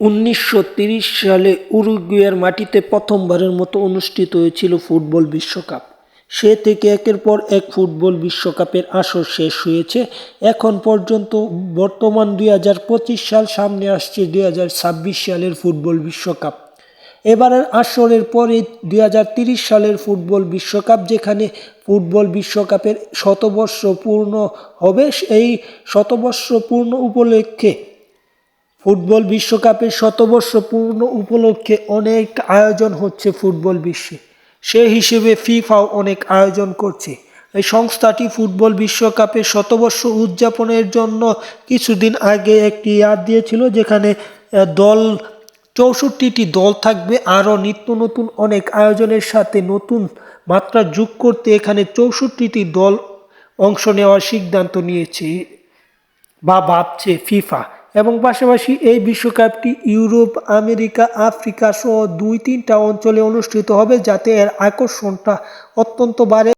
উনিশশো সালে উরুগুয়ের মাটিতে প্রথমবারের মতো অনুষ্ঠিত হয়েছিল ফুটবল বিশ্বকাপ। সে থেকে একের পর এক ফুটবল বিশ্বকাপের আসর শেষ হয়েছে। এখন পর্যন্ত বর্তমান দুই হাজার পঁচিশ সাল সামনে আসছে দুই হাজার ছাব্বিশ সালের ফুটবল বিশ্বকাপ। এবারের আসরের পরে দুই সালের ফুটবল বিশ্বকাপ, যেখানে ফুটবল বিশ্বকাপের শতবর্ষ পূর্ণ হবে এই শতবর্ষ পূর্ণ উপলক্ষে ফুটবল বিশ্বকাপের শতবর্ষ পূর্ণ উপলক্ষে অনেক আয়োজন হচ্ছে ফুটবল বিশ্বে। সে হিসেবে ফিফাও অনেক আয়োজন করছে। এই সংস্থাটি ফুটবল বিশ্বকাপের শতবর্ষ উদযাপনের জন্য কিছুদিন আগে একটি ইয়াদ দিয়েছিল, যেখানে দল, চৌষট্টিটি দল থাকবে। আরও নিত্য নতুন অনেক আয়োজনের সাথে নতুন মাত্রা যোগ করতে এখানে চৌষট্টিটি দল অংশ নেওয়ার সিদ্ধান্ত নিয়েছে বা ভাবছে ফিফা। এবং পাশাপাশি এই বিশ্বকাপটি ইউরোপ, আমেরিকা, আফ্রিকা সহ দুই তিনটা অঞ্চলে অনুষ্ঠিত হবে যাতে এর আকর্ষণটা অত্যন্ত বাড়ে।